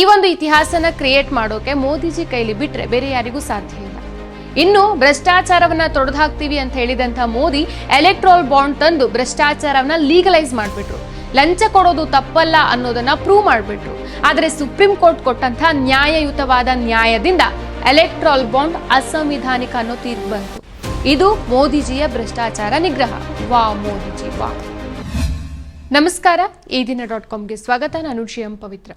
ಈ ಒಂದು ಇತಿಹಾಸನ ಕ್ರಿಯೇಟ್ ಮಾಡೋಕೆ ಮೋದಿಜಿ ಕೈಲಿ ಬಿಟ್ರೆ ಬೇರೆ ಯಾರಿಗೂ ಸಾಧ್ಯ ಇಲ್ಲ. ಇನ್ನು ಭ್ರಷ್ಟಾಚಾರವನ್ನ ತೊಡೆದು ಹಾಕ್ತೀವಿ ಅಂತ ಹೇಳಿದಂತ ಮೋದಿ ಎಲೆಕ್ಟ್ರೋಲ್ ಬಾಂಡ್ ತಂದು ಭ್ರಷ್ಟಾಚಾರವನ್ನ ಲೀಗಲೈಸ್ ಮಾಡ್ಬಿಟ್ರು. ಲಂಚ ಕೊಡೋದು ತಪ್ಪಲ್ಲ ಅನ್ನೋದನ್ನ ಪ್ರೂವ್ ಮಾಡ್ಬಿಟ್ರು. ಆದ್ರೆ ಸುಪ್ರೀಂ ಕೋರ್ಟ್ ಕೊಟ್ಟಂತ ನ್ಯಾಯಯುತವಾದ ನ್ಯಾಯದಿಂದ ಎಲೆಕ್ಟ್ರಾಲ್ ಬಾಂಡ್ ಅಸಂವಿಧಾನಿಕ ಅನ್ನೋ ತೀರ್ಪು ಬಂತು. ಇದು ಮೋದಿಜಿಯ ಭ್ರಷ್ಟಾಚಾರ ನಿಗ್ರಹ. ವಾ ಮೋದಿಜಿ ವಾ. ನಮಸ್ಕಾರ, ಈ ದಿನ ಡಾಟ್ ಕಾಮ್ಗೆ ಸ್ವಾಗತ. ನಾನು ಜಿಎಂ ಪವಿತ್ರ.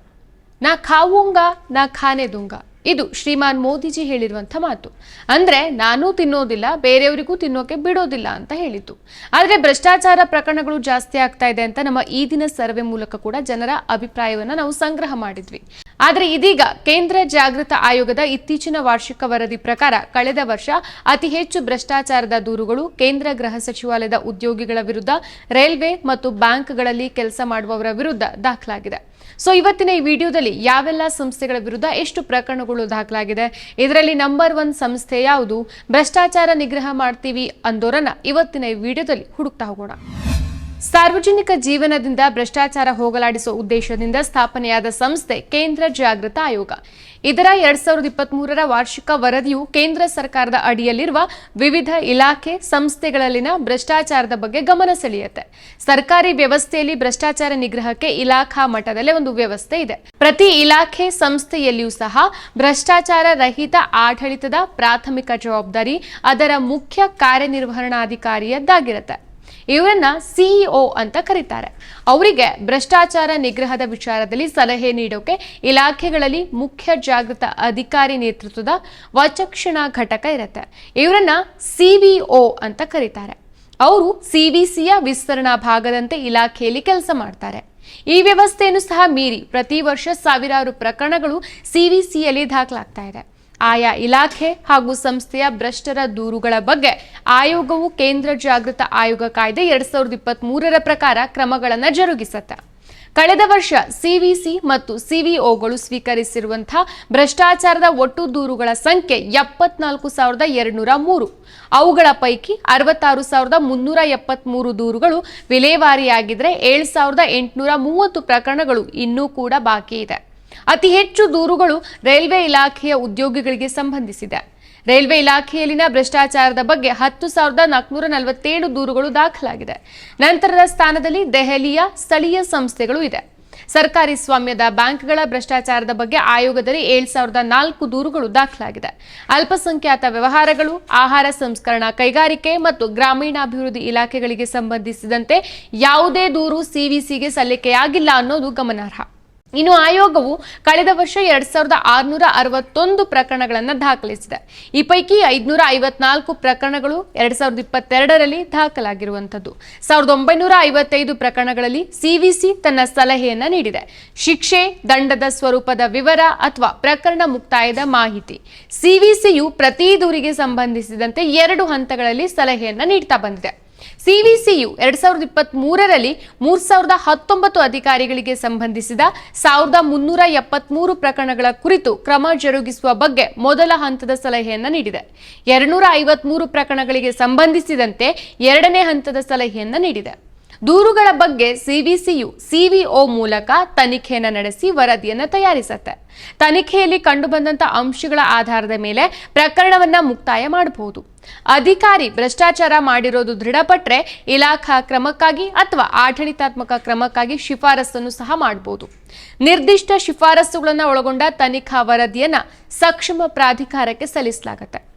ನಾ ಖಾವುಂಗ, ನಾ ಖಾನೆ ದುಂಗ ಇದು ಶ್ರೀಮಾನ್ ಮೋದಿಜಿ ಹೇಳಿರುವಂಥ ಮಾತು. ಅಂದ್ರೆ ನಾನು ತಿನ್ನೋದಿಲ್ಲ, ಬೇರೆಯವರಿಗೂ ತಿನ್ನೋಕೆ ಬಿಡೋದಿಲ್ಲ ಅಂತ ಹೇಳಿತ್ತು ಆದರೆ ಭ್ರಷ್ಟಾಚಾರ ಪ್ರಕರಣಗಳು ಜಾಸ್ತಿ ಆಗ್ತಾ ಇದೆ ಅಂತ ನಮ್ಮ ಈ ದಿನ ಸರ್ವೆ ಮೂಲಕ ಕೂಡ ಜನರ ಅಭಿಪ್ರಾಯವನ್ನ ನಾವು ಸಂಗ್ರಹ ಮಾಡಿದ್ವಿ. ಆದ್ರೆ ಇದೀಗ ಕೇಂದ್ರ ಜಾಗೃತ ಆಯೋಗದ ಇತ್ತೀಚಿನ ವಾರ್ಷಿಕ ವರದಿ ಪ್ರಕಾರ ಕಳೆದ ವರ್ಷ ಅತಿ ಹೆಚ್ಚು ಭ್ರಷ್ಟಾಚಾರದ ದೂರುಗಳು ಕೇಂದ್ರ ಗೃಹ ಸಚಿವಾಲಯದ ಉದ್ಯೋಗಿಗಳ ವಿರುದ್ಧ, ರೈಲ್ವೆ ಮತ್ತು ಬ್ಯಾಂಕ್ಗಳಲ್ಲಿ ಕೆಲಸ ಮಾಡುವವರ ವಿರುದ್ಧ ದಾಖಲಾಗಿದೆ. ಸೊ ಇವತ್ತಿನ ಈ ವಿಡಿಯೋದಲ್ಲಿ ಯಾವೆಲ್ಲ ಸಂಸ್ಥೆಗಳ ವಿರುದ್ಧ ಎಷ್ಟು ಪ್ರಕರಣಗಳು ದಾಖಲಾಗಿದೆ, ಇದರಲ್ಲಿ ನಂಬರ್ ಒನ್ ಸಂಸ್ಥೆ ಯಾವುದು, ಭ್ರಷ್ಟಾಚಾರ ನಿಗ್ರಹ ಮಾಡ್ತೀವಿ ಅಂದೋರನ್ನ ಇವತ್ತಿನ ಈ ವಿಡಿಯೋದಲ್ಲಿ ಹುಡುಕ್ತಾ ಹೋಗೋಣ. ಸಾರ್ವಜನಿಕ ಜೀವನದಿಂದ ಭ್ರಷ್ಟಾಚಾರ ಹೋಗಲಾಡಿಸುವ ಉದ್ದೇಶದಿಂದ ಸ್ಥಾಪನೆಯಾದ ಸಂಸ್ಥೆ ಕೇಂದ್ರ ಜಾಗೃತ ಆಯೋಗ. ಇದರ ಎರಡ್ ಸಾವಿರದ ಇಪ್ಪತ್ತ್ ಮೂರರ ವಾರ್ಷಿಕ ವರದಿಯು ಕೇಂದ್ರ ಸರ್ಕಾರದ ಅಡಿಯಲ್ಲಿರುವ ವಿವಿಧ ಇಲಾಖೆ ಸಂಸ್ಥೆಗಳಲ್ಲಿನ ಭ್ರಷ್ಟಾಚಾರದ ಬಗ್ಗೆ ಗಮನ ಸೆಳೆಯುತ್ತೆ. ಸರ್ಕಾರಿ ವ್ಯವಸ್ಥೆಯಲ್ಲಿ ಭ್ರಷ್ಟಾಚಾರ ನಿಗ್ರಹಕ್ಕೆ ಇಲಾಖಾ ಮಟ್ಟದಲ್ಲೇ ಒಂದು ವ್ಯವಸ್ಥೆ ಇದೆ. ಪ್ರತಿ ಇಲಾಖೆ ಸಂಸ್ಥೆಯಲ್ಲಿಯೂ ಸಹ ಭ್ರಷ್ಟಾಚಾರ ರಹಿತ ಆಡಳಿತದ ಪ್ರಾಥಮಿಕ ಜವಾಬ್ದಾರಿ ಅದರ ಮುಖ್ಯ ಕಾರ್ಯನಿರ್ವಹಣಾಧಿಕಾರಿಯದ್ದಾಗಿರುತ್ತೆ. ಇವರನ್ನ ಸಿಇಒ ಅಂತ ಕರೀತಾರೆ. ಅವರಿಗೆ ಭ್ರಷ್ಟಾಚಾರ ನಿಗ್ರಹದ ವಿಚಾರದಲ್ಲಿ ಸಲಹೆ ನೀಡೋಕೆ ಇಲಾಖೆಗಳಲ್ಲಿ ಮುಖ್ಯ ಜಾಗೃತ ಅಧಿಕಾರಿ ನೇತೃತ್ವದ ವಚಕ್ಷಣಾ ಘಟಕ ಇರುತ್ತೆ. ಇವರನ್ನ ಸಿವಿಒ ಅಂತ ಕರೀತಾರೆ. ಅವರು ಸಿವಿಸಿಯ ವಿಸ್ತರಣಾ ಭಾಗದಂತೆ ಇಲಾಖೆಯಲ್ಲಿ ಕೆಲಸ ಮಾಡ್ತಾರೆ. ಈ ವ್ಯವಸ್ಥೆಯನ್ನು ಸಹ ಮೀರಿ ಪ್ರತಿ ವರ್ಷ ಸಾವಿರಾರು ಪ್ರಕರಣಗಳು ಸಿವಿಸಿಯಲ್ಲಿ ದಾಖಲಾಗ್ತಾ ಇದೆ. ಆಯಾ ಇಲಾಖೆ ಹಾಗೂ ಸಂಸ್ಥೆಯ ಭ್ರಷ್ಟರ ದೂರುಗಳ ಬಗ್ಗೆ ಆಯೋಗವು ಕೇಂದ್ರ ಜಾಗೃತ ಆಯೋಗ ಕಾಯ್ದೆ ಎರಡ್ ಸಾವಿರದ ಇಪ್ಪತ್ತ್ ಮೂರರ ಪ್ರಕಾರ ಕ್ರಮಗಳನ್ನು ಜರುಗಿಸುತ್ತೆ. ಕಳೆದ ವರ್ಷ ಸಿವಿಸಿ ಮತ್ತು ಸಿವಿಒಗಳು ಸ್ವೀಕರಿಸಿರುವಂತಹ ಭ್ರಷ್ಟಾಚಾರದ ಒಟ್ಟು ದೂರುಗಳ ಸಂಖ್ಯೆ ಎಪ್ಪತ್ನಾಲ್ಕು ಸಾವಿರದ ಎರಡುನೂರ ಮೂರು. ಅವುಗಳ ಪೈಕಿ ಅರವತ್ತಾರು ಸಾವಿರದ ಮುನ್ನೂರ ಎಪ್ಪತ್ಮೂರು ದೂರುಗಳು ವಿಲೇವಾರಿಯಾಗಿದ್ರೆ ಏಳು ಸಾವಿರದ ಎಂಟುನೂರ ಮೂವತ್ತು ಪ್ರಕರಣಗಳು ಇನ್ನೂ ಕೂಡ ಬಾಕಿ ಇದೆ. ಅತಿ ಹೆಚ್ಚು ದೂರುಗಳು ರೈಲ್ವೆ ಇಲಾಖೆಯ ಉದ್ಯೋಗಿಗಳಿಗೆ ಸಂಬಂಧಿಸಿದೆ. ರೈಲ್ವೆ ಇಲಾಖೆಯಲ್ಲಿನ ಭ್ರಷ್ಟಾಚಾರದ ಬಗ್ಗೆ ಹತ್ತು ಸಾವಿರದ ನಾಲ್ಕುನೂರ ನಲವತ್ತೇಳು ದೂರುಗಳು ದಾಖಲಾಗಿದೆ. ನಂತರದ ಸ್ಥಾನದಲ್ಲಿ ದೆಹಲಿಯ ಸ್ಥಳೀಯ ಸಂಸ್ಥೆಗಳು ಇದೆ. ಸರ್ಕಾರಿ ಸ್ವಾಮ್ಯದ ಬ್ಯಾಂಕ್ಗಳ ಭ್ರಷ್ಟಾಚಾರದ ಬಗ್ಗೆ ಆಯೋಗದಲ್ಲಿ ಏಳು ಸಾವಿರದ ನಾಲ್ಕು ದೂರುಗಳು ದಾಖಲಾಗಿದೆ. ಅಲ್ಪಸಂಖ್ಯಾತ ವ್ಯವಹಾರಗಳು, ಆಹಾರ ಸಂಸ್ಕರಣಾ ಕೈಗಾರಿಕೆ ಮತ್ತು ಗ್ರಾಮೀಣಾಭಿವೃದ್ಧಿ ಇಲಾಖೆಗಳಿಗೆ ಸಂಬಂಧಿಸಿದಂತೆ ಯಾವುದೇ ದೂರು ಸಿವಿಸಿಗೆ ಸಲ್ಲಿಕೆಯಾಗಿಲ್ಲ ಅನ್ನೋದು ಗಮನಾರ್ಹ. ಇನ್ನು ಆಯೋಗವು ಕಳೆದ ವರ್ಷ ಎರಡ್ ಸಾವಿರದ ಆರುನೂರ ಅರವತ್ತೊಂದು ಪ್ರಕರಣಗಳನ್ನು ದಾಖಲಿಸಿದೆ. ಈ ಪೈಕಿ ಐದುನೂರ ಐವತ್ನಾಲ್ಕು ಪ್ರಕರಣಗಳು ಎರಡ್ ಸಾವಿರದ ಇಪ್ಪತ್ತೆರಡರಲ್ಲಿ ದಾಖಲಾಗಿರುವಂಥದ್ದು. ಸಾವಿರದ ಒಂಬೈನೂರ ಐವತ್ತೈದು ಪ್ರಕರಣಗಳಲ್ಲಿ ಸಿವಿಸಿ ತನ್ನ ಸಲಹೆಯನ್ನ ನೀಡಿದೆ. ಶಿಕ್ಷೆ, ದಂಡದ ಸ್ವರೂಪದ ವಿವರ ಅಥವಾ ಪ್ರಕರಣ ಮುಕ್ತಾಯದ ಮಾಹಿತಿ. ಸಿವಿಸಿಯು ಪ್ರತಿ ದೂರಿಗೆ ಸಂಬಂಧಿಸಿದಂತೆ ಎರಡು ಹಂತಗಳಲ್ಲಿ ಸಲಹೆಯನ್ನ ನೀಡ್ತಾ ಬಂದಿದೆ. ಸಿವಿಸಿಯು ಎರಡ್ ಸಾವಿರದ ಇಪ್ಪತ್ತ್ ಮೂರರಲ್ಲಿ ಮೂರ್ ಸಾವಿರದ ಹತ್ತೊಂಬತ್ತು ಅಧಿಕಾರಿಗಳಿಗೆ ಸಂಬಂಧಿಸಿದ ಸಾವಿರದ ಮುನ್ನೂರ ಎಪ್ಪತ್ಮೂರು ಪ್ರಕರಣಗಳ ಕುರಿತು ಕ್ರಮ ಜರುಗಿಸುವ ಬಗ್ಗೆ ಮೊದಲ ಹಂತದ ಸಲಹೆಯನ್ನು ನೀಡಿದೆ. ಎರಡ್ನೂರ ಐವತ್ಮೂರು ಪ್ರಕರಣಗಳಿಗೆ ಸಂಬಂಧಿಸಿದಂತೆ ಎರಡನೇ ಹಂತದ ಸಲಹೆಯನ್ನು ನೀಡಿದೆ. ದೂರುಗಳ ಬಗ್ಗೆ ಸಿವಿಸಿಯು ಸಿವಿಒ ಮೂಲಕ ತನಿಖೆಯನ್ನು ನಡೆಸಿ ವರದಿಯನ್ನು ತಯಾರಿಸುತ್ತೆ. ತನಿಖೆಯಲ್ಲಿ ಕಂಡುಬಂದಂತ ಅಂಶಗಳ ಆಧಾರದ ಮೇಲೆ ಪ್ರಕರಣವನ್ನ ಮುಕ್ತಾಯ ಮಾಡಬಹುದು. ಅಧಿಕಾರಿ ಭ್ರಷ್ಟಾಚಾರ ಮಾಡಿರೋದು ದೃಢಪಟ್ಟರೆ ಇಲಾಖಾ ಕ್ರಮಕ್ಕಾಗಿ ಅಥವಾ ಆಡಳಿತಾತ್ಮಕ ಕ್ರಮಕ್ಕಾಗಿ ಶಿಫಾರಸನ್ನು ಸಹ ಮಾಡಬಹುದು ನಿರ್ದಿಷ್ಟ ಶಿಫಾರಸುಗಳನ್ನು ಒಳಗೊಂಡ ತನಿಖಾ ವರದಿಯನ್ನ ಸಕ್ಷಮ ಪ್ರಾಧಿಕಾರಕ್ಕೆ ಸಲ್ಲಿಸಲಾಗುತ್ತೆ.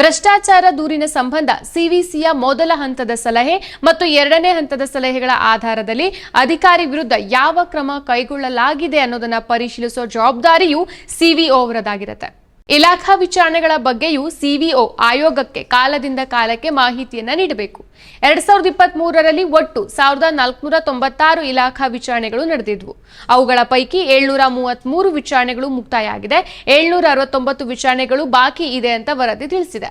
ಭ್ರಷ್ಟಾಚಾರ ದೂರಿನ ಸಂಬಂಧ ಸಿವಿಸಿಯ ಮೊದಲ ಹಂತದ ಸಲಹೆ ಮತ್ತು ಎರಡನೇ ಹಂತದ ಸಲಹೆಗಳ ಆಧಾರದಲ್ಲಿ ಅಧಿಕಾರಿ ವಿರುದ್ಧ ಯಾವ ಕ್ರಮ ಕೈಗೊಳ್ಳಲಾಗಿದೆ ಅನ್ನೋದನ್ನ ಪರಿಶೀಲಿಸುವ ಜವಾಬ್ದಾರಿಯು ಸಿವಿಒ ಅವರದಾಗಿರುತ್ತೆ. ಇಲಾಖಾ ವಿಚಾರಣೆಗಳ ಬಗ್ಗೆಯೂ ಸಿವಿಒ ಆಯೋಗಕ್ಕೆ ಕಾಲದಿಂದ ಕಾಲಕ್ಕೆ ಮಾಹಿತಿಯನ್ನು ನೀಡಬೇಕು. ಎರಡ್ ಸಾವಿರದ ಇಪ್ಪತ್ತ್ ಮೂರರಲ್ಲಿ ಒಟ್ಟು ಸಾವಿರದ ನಾಲ್ಕುನೂರ ತೊಂಬತ್ತಾರು ಇಲಾಖಾ ವಿಚಾರಣೆಗಳು ನಡೆದಿದ್ವು. ಅವುಗಳ ಪೈಕಿ ಏಳ್ನೂರ ಮೂವತ್ಮೂರು ವಿಚಾರಣೆಗಳು ಮುಕ್ತಾಯ ಆಗಿದೆ. ಏಳ್ನೂರ ಅರವತ್ತೊಂಬತ್ತು ವಿಚಾರಣೆಗಳು ಬಾಕಿ ಇದೆ ಅಂತ ವರದಿ ತಿಳಿಸಿದೆ.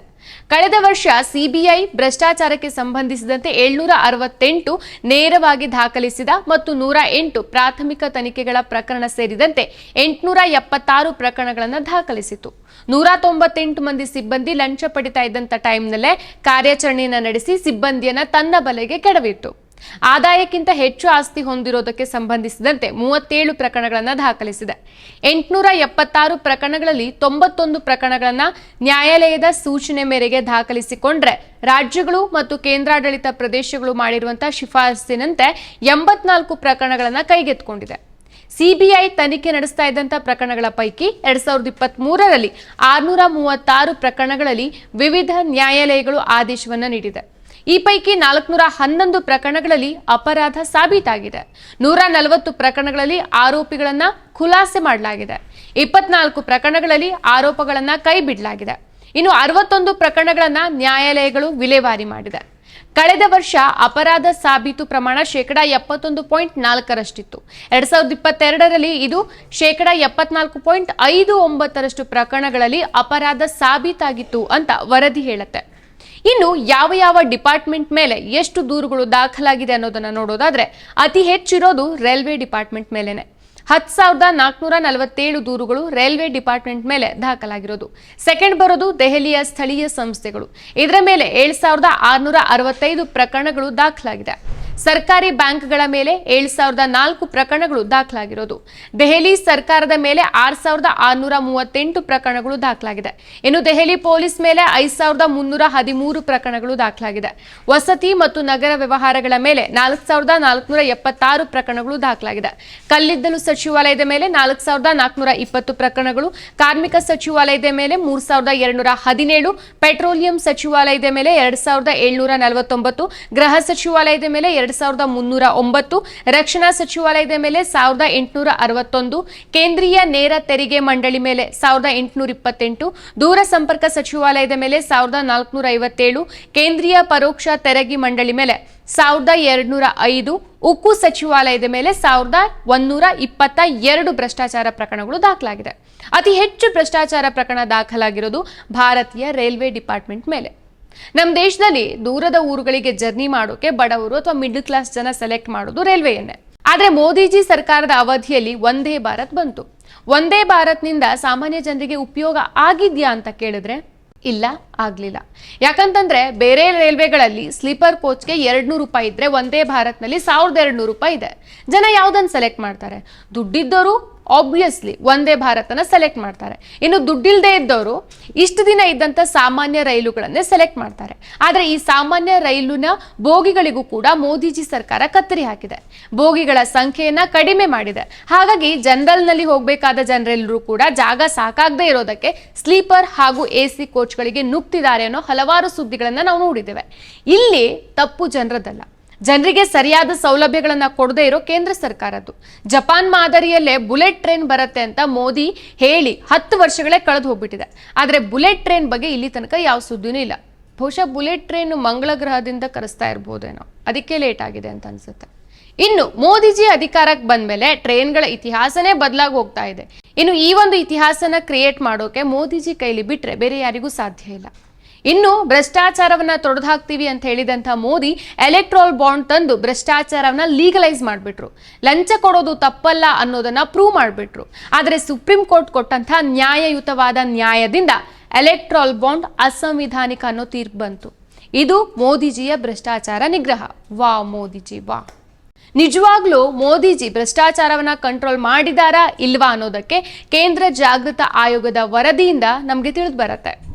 ಕಳೆದ ವರ್ಷ ಸಿಬಿಐ ಭ್ರಷ್ಟಾಚಾರಕ್ಕೆ ಸಂಬಂಧಿಸಿದಂತೆ ಏಳ್ನೂರ ಅರವತ್ತೆಂಟು ನೇರವಾಗಿ ದಾಖಲಿಸಿದ ಮತ್ತು ನೂರ ಎಂಟು ಪ್ರಾಥಮಿಕ ತನಿಖೆಗಳ ಪ್ರಕರಣ ಸೇರಿದಂತೆ ಎಂಟುನೂರ ಎಪ್ಪತ್ತಾರು ಪ್ರಕರಣಗಳನ್ನು ದಾಖಲಿಸಿತು ನೂರ ತೊಂಬತ್ತೆಂಟು ಮಂದಿ ಸಿಬ್ಬಂದಿ ಲಂಚ ಪಡಿತಾ ಇದ್ದಂಥ ಟೈಮ್ನಲ್ಲೇ ಕಾರ್ಯಾಚರಣೆಯನ್ನು ನಡೆಸಿ ಸಿಬ್ಬಂದಿಯನ್ನ ತನ್ನ ಬಲೆಗೆ ಕೆಡವಿತ್ತು. ಆದಾಯಕ್ಕಿಂತ ಹೆಚ್ಚು ಆಸ್ತಿ ಹೊಂದಿರೋದಕ್ಕೆ ಸಂಬಂಧಿಸಿದಂತೆ ಮೂವತ್ತೇಳು ಪ್ರಕರಣಗಳನ್ನು ದಾಖಲಿಸಿದೆ. ಎಂಟುನೂರ ಎಪ್ಪತ್ತಾರು ಪ್ರಕರಣಗಳಲ್ಲಿ ತೊಂಬತ್ತೊಂದು ಪ್ರಕರಣಗಳನ್ನು ನ್ಯಾಯಾಲಯದ ಸೂಚನೆ ಮೇರೆಗೆ ದಾಖಲಿಸಿಕೊಂಡ್ರೆ ರಾಜ್ಯಗಳು ಮತ್ತು ಕೇಂದ್ರಾಡಳಿತ ಪ್ರದೇಶಗಳು ಮಾಡಿರುವಂತಹ ಶಿಫಾರಸಿನಂತೆ ಎಂಬತ್ನಾಲ್ಕು ಪ್ರಕರಣಗಳನ್ನು ಕೈಗೆತ್ತಿಕೊಂಡಿದೆ. ಸಿಬಿಐ ತನಿಖೆ ನಡೆಸ್ತಾ ಇದ್ದಂಥ ಪ್ರಕರಣಗಳ ಪೈಕಿ ಎರಡ್ ಸಾವಿರದ ಇಪ್ಪತ್ತ್ ಮೂರರಲ್ಲಿ ಆರುನೂರ ಮೂವತ್ತಾರು ಪ್ರಕರಣಗಳಲ್ಲಿ ವಿವಿಧ ನ್ಯಾಯಾಲಯಗಳು ಆದೇಶವನ್ನು ನೀಡಿದೆ. ಈ ಪೈಕಿ ನಾಲ್ಕುನೂರ ಹನ್ನೊಂದು ಪ್ರಕರಣಗಳಲ್ಲಿ ಅಪರಾಧ ಸಾಬೀತಾಗಿದೆ. ನೂರ ನಲವತ್ತು ಪ್ರಕರಣಗಳಲ್ಲಿ ಆರೋಪಿಗಳನ್ನ ಖುಲಾಸೆ ಮಾಡಲಾಗಿದೆ. ಇಪ್ಪತ್ನಾಲ್ಕು ಪ್ರಕರಣಗಳಲ್ಲಿ ಆರೋಪಗಳನ್ನ ಕೈ ಬಿಡಲಾಗಿದೆ ಇನ್ನು ಅರವತ್ತೊಂದು ಪ್ರಕರಣಗಳನ್ನ ನ್ಯಾಯಾಲಯಗಳು ವಿಲೇವಾರಿ ಮಾಡಿದೆ. ಕಳೆದ ವರ್ಷ ಅಪರಾಧ ಸಾಬೀತು ಪ್ರಮಾಣ ಶೇಕಡಾ ಎಪ್ಪತ್ತೊಂದು ಪಾಯಿಂಟ್ ನಾಲ್ಕರಷ್ಟಿತ್ತು. ಎರಡ್ ಸಾವಿರದ ಇಪ್ಪತ್ತೆರಡರಲ್ಲಿ ಇದು ಶೇಕಡ ಎಪ್ಪತ್ನಾಲ್ಕು ಪಾಯಿಂಟ್ ಐದು ಒಂಬತ್ತರಷ್ಟು ಪ್ರಕರಣಗಳಲ್ಲಿ ಅಪರಾಧ ಸಾಬೀತಾಗಿತ್ತು ಅಂತ ವರದಿ ಹೇಳುತ್ತೆ. ಇನ್ನು ಯಾವ ಯಾವ ಡಿಪಾರ್ಟ್ಮೆಂಟ್ ಮೇಲೆ ಎಷ್ಟು ದೂರುಗಳು ದಾಖಲಾಗಿದೆ ಅನ್ನೋದನ್ನ ನೋಡೋದಾದ್ರೆ ಅತಿ ಹೆಚ್ಚಿರೋದು ರೈಲ್ವೆ ಡಿಪಾರ್ಟ್ಮೆಂಟ್ ಮೇಲೇನೆ. ಹತ್ತು ಸಾವಿರದ ನಾಲ್ಕುನೂರ ನಲವತ್ತೇಳು ದೂರುಗಳು ರೈಲ್ವೆ ಡಿಪಾರ್ಟ್ಮೆಂಟ್ ಮೇಲೆ ದಾಖಲಾಗಿರೋದು. ಸೆಕೆಂಡ್ ಬರೋದು ದೆಹಲಿಯ ಸ್ಥಳೀಯ ಸಂಸ್ಥೆಗಳು. ಇದರ ಮೇಲೆ ಏಳು ಸಾವಿರದ ಆರುನೂರ ಅರವತ್ತೈದು ಪ್ರಕರಣಗಳು ದಾಖಲಾಗಿದೆ. ಸರ್ಕಾರಿ ಬ್ಯಾಂಕ್ಗಳ ಮೇಲೆ ಏಳು ಸಾವಿರದ ನಾಲ್ಕು ಪ್ರಕರಣಗಳು ದಾಖಲಾಗಿರೋದು. ದೆಹಲಿ ಸರ್ಕಾರದ ಮೇಲೆ ಆರು ಸಾವಿರದ ಆರುನೂರ ಮೂವತ್ತೆಂಟು ಪ್ರಕರಣಗಳು ದಾಖಲಾಗಿದೆ. ಇನ್ನು ದೆಹಲಿ ಪೊಲೀಸ್ ಮೇಲೆ ಐದು ಸಾವಿರದ ಮುನ್ನೂರ ಹದಿಮೂರು ಪ್ರಕರಣಗಳು ದಾಖಲಾಗಿದೆ. ವಸತಿ ಮತ್ತು ನಗರ ವ್ಯವಹಾರಗಳ ಮೇಲೆ ನಾಲ್ಕು ಸಾವಿರದ ನಾಲ್ಕುನೂರ ಎಪ್ಪತ್ತಾರು ಪ್ರಕರಣಗಳು ದಾಖಲಾಗಿದೆ. ಕಲ್ಲಿದ್ದಲು ಸಚಿವಾಲಯದ ಮೇಲೆ ನಾಲ್ಕು ಸಾವಿರದ ನಾಲ್ಕುನೂರ ಇಪ್ಪತ್ತು ಪ್ರಕರಣಗಳು, ಕಾರ್ಮಿಕ ಸಚಿವಾಲಯದ ಮೇಲೆ ಮೂರು ಸಾವಿರದ ಎರಡುನೂರ ಹದಿನೇಳು, ಪೆಟ್ರೋಲಿಯಂ ಸಚಿವಾಲಯದ ಮೇಲೆ ಎರಡು ಸಾವಿರದ ಏಳ್ನೂರ ನಲವತ್ತೊಂಬತ್ತು, ಗೃಹ ಸಚಿವಾಲಯದ ಮೇಲೆ ಎರಡು ಸಾವಿರದ ಮುನ್ನೂರ ಒಂಬತ್ತು ರಕ್ಷಣಾ ಸಚಿವಾಲಯದ ಮೇಲೆ ಸಾವಿರದ ಎಂಟುನೂರ ಅರವತ್ತೊಂದು, ಕೇಂದ್ರೀಯ ನೇರ ತೆರಿಗೆ ಮಂಡಳಿ ಮೇಲೆ ಸಾವಿರದ ಎಂಟುನೂರ ಇಪ್ಪತ್ತೆಂಟು, ದೂರ ಸಂಪರ್ಕ ಸಚಿವಾಲಯದ ಮೇಲೆ ಸಾವಿರದ ನಾಲ್ಕುನೂರ ಐವತ್ತೇಳು ಕೇಂದ್ರೀಯ ಪರೋಕ್ಷ ತೆರಿಗೆ ಮಂಡಳಿ ಮೇಲೆ ಸಾವಿರದ ಎರಡುನೂರ ಐದು ಉಕ್ಕು ಸಚಿವಾಲಯದ ಮೇಲೆ ಸಾವಿರದ ಒಂದೂರ ಇಪ್ಪತ್ತ ಎರಡು ಭ್ರಷ್ಟಾಚಾರ ಪ್ರಕರಣಗಳು ದಾಖಲಾಗಿದೆ. ಅತಿ ಹೆಚ್ಚು ಭ್ರಷ್ಟಾಚಾರ ಪ್ರಕರಣ ದಾಖಲಾಗಿರೋದು ಭಾರತೀಯ ರೈಲ್ವೆ ಡಿಪಾರ್ಟ್ಮೆಂಟ್ ಮೇಲೆ. ನಮ್ಮ ದೇಶದಲ್ಲಿ ದೂರದ ಊರುಗಳಿಗೆ ಜರ್ನಿ ಮಾಡೋಕೆ ಬಡವರು ಅಥವಾ ಮಿಡ್ಲ್ ಕ್ಲಾಸ್ ಜನ ಸೆಲೆಕ್ಟ್ ಮಾಡೋದು ರೈಲ್ವೆಯನ್ನೇ ಆದ್ರೆ ಮೋದಿಜಿ ಸರ್ಕಾರದ ಅವಧಿಯಲ್ಲಿ ಒಂದೇ ಭಾರತ್ ಬಂತು. ಒಂದೇ ಭಾರತ್ನಿಂದ ಸಾಮಾನ್ಯ ಜನರಿಗೆ ಉಪಯೋಗ ಆಗಿದ್ಯಾ ಅಂತ ಕೇಳಿದ್ರೆ, ಇಲ್ಲ, ಆಗ್ಲಿಲ್ಲ. ಯಾಕಂತಂದ್ರೆ ಬೇರೆ ರೈಲ್ವೆಗಳಲ್ಲಿ ಸ್ಲೀಪರ್ ಕೋಚ್ಗೆ ಎರಡ್ ನೂರು ರೂಪಾಯಿ ಇದ್ರೆ ಒಂದೇ ಭಾರತ್ನಲ್ಲಿ ಸಾವಿರದ ಎರಡು ನೂರು ರೂಪಾಯಿ ಇದೆ. ಜನ ಯಾವ್ದನ್ನ ಸೆಲೆಕ್ಟ್ ಮಾಡ್ತಾರೆ? ದುಡ್ಡಿದ್ದವರು ಆಬ್ವಿಯಸ್ಲಿ ಒಂದೇ ಭಾರತನ ಸೆಲೆಕ್ಟ್ ಮಾಡ್ತಾರೆ. ಇನ್ನು ದುಡ್ಡಿಲ್ಲದೆ ಇದ್ದವರು ಇಷ್ಟು ದಿನ ಇದ್ದಂಥ ಸಾಮಾನ್ಯ ರೈಲುಗಳನ್ನೇ ಸೆಲೆಕ್ಟ್ ಮಾಡ್ತಾರೆ. ಆದರೆ ಈ ಸಾಮಾನ್ಯ ರೈಲಿನ ಬೋಗಿಗಳಿಗೂ ಕೂಡ ಮೋದಿಜಿ ಸರ್ಕಾರ ಕತ್ತರಿ ಹಾಕಿದೆ. ಬೋಗಿಗಳ ಸಂಖ್ಯೆಯನ್ನ ಕಡಿಮೆ ಮಾಡಿದೆ. ಹಾಗಾಗಿ ಜನರಲ್ನಲ್ಲಿ ಹೋಗಬೇಕಾದ ಜನರೆಲ್ಲರೂ ಕೂಡ ಜಾಗ ಸಾಕಾಗದೇ ಇರೋದಕ್ಕೆ ಸ್ಲೀಪರ್ ಹಾಗೂ ಎ ಸಿ ಕೋಚ್ಗಳಿಗೆ ನುಗ್ತಿದ್ದಾರೆ ಅನ್ನೋ ಹಲವಾರು ಸುದ್ದಿಗಳನ್ನು ನಾವು ನೋಡಿದ್ದೇವೆ. ಇಲ್ಲಿ ತಪ್ಪು ಜನರದಲ್ಲ ಜನರಿಗೆ ಸರಿಯಾದ ಸೌಲಭ್ಯಗಳನ್ನ ಕೊಡದೇ ಇರೋ ಕೇಂದ್ರ ಸರ್ಕಾರದ್ದು. ಜಪಾನ್ ಮಾದರಿಯಲ್ಲೇ ಬುಲೆಟ್ ಟ್ರೈನ್ ಬರುತ್ತೆ ಅಂತ ಮೋದಿ ಹೇಳಿ ಹತ್ತು ವರ್ಷಗಳೇ ಕಳೆದು ಹೋಗ್ಬಿಟ್ಟಿದೆ. ಆದ್ರೆ ಬುಲೆಟ್ ಟ್ರೈನ್ ಬಗ್ಗೆ ಇಲ್ಲಿ ತನಕ ಯಾವ ಸುದ್ದಿನೂ ಇಲ್ಲ. ಬಹುಶಃ ಬುಲೆಟ್ ಟ್ರೈನ್ ಮಂಗಳ ಗ್ರಹದಿಂದ ಕರೆಸ್ತಾ ಇರ್ಬೋದೇನೋ. ಅದಕ್ಕೆ ಲೇಟ್ ಆಗಿದೆ ಅಂತ ಅನ್ಸುತ್ತೆ. ಇನ್ನು ಮೋದಿಜಿ ಅಧಿಕಾರಕ್ಕೆ ಬಂದ್ಮೇಲೆ ಟ್ರೈನ್ಗಳ ಇತಿಹಾಸನೇ ಬದಲಾಗಿ ಹೋಗ್ತಾ ಇದೆ. ಇನ್ನು ಈ ಒಂದು ಇತಿಹಾಸನ ಕ್ರಿಯೇಟ್ ಮಾಡೋಕೆ ಮೋದಿಜಿ ಕೈಲಿ ಬಿಟ್ರೆ ಬೇರೆ ಯಾರಿಗೂ ಸಾಧ್ಯ ಇಲ್ಲ. ಇನ್ನು ಭ್ರಷ್ಟಾಚಾರವನ್ನ ತೊಡೆದು ಹಾಕ್ತೀವಿ ಅಂತ ಹೇಳಿದಂತ ಮೋದಿ ಎಲೆಕ್ಟ್ರಾಲ್ ಬಾಂಡ್ ತಂದು ಭ್ರಷ್ಟಾಚಾರವನ್ನ ಲೀಗಲೈಸ್ ಮಾಡಿಬಿಟ್ರು. ಲಂಚ ಕೊಡೋದು ತಪ್ಪಲ್ಲ ಅನ್ನೋದನ್ನ ಪ್ರೂವ್ ಮಾಡಿಬಿಟ್ರು. ಆದರೆ ಸುಪ್ರೀಂ ಕೋರ್ಟ್ ಕೊಟ್ಟಂತ ನ್ಯಾಯಯುತವಾದ ನ್ಯಾಯದಿಂದ ಎಲೆಕ್ಟ್ರಾಲ್ ಬಾಂಡ್ ಅಸಂವಿಧಾನಿಕ ಅನ್ನೋ ತೀರ್ಪು ಬಂತು. ಇದು ಮೋದಿಜಿಯ ಭ್ರಷ್ಟಾಚಾರ ನಿಗ್ರಹ. ವಾ ಮೋದಿಜಿ, ವಾ. ನಿಜವಾಗ್ಲೂ ಮೋದಿಜಿ ಭ್ರಷ್ಟಾಚಾರವನ್ನ ಕಂಟ್ರೋಲ್ ಮಾಡಿದಾರಾ ಇಲ್ವಾ ಅನ್ನೋದಕ್ಕೆ ಕೇಂದ್ರ ಜಾಗೃತ ಆಯೋಗದ ವರದಿಯಿಂದ ನಮಗೆ ತಿಳಿದು ಬರುತ್ತೆ.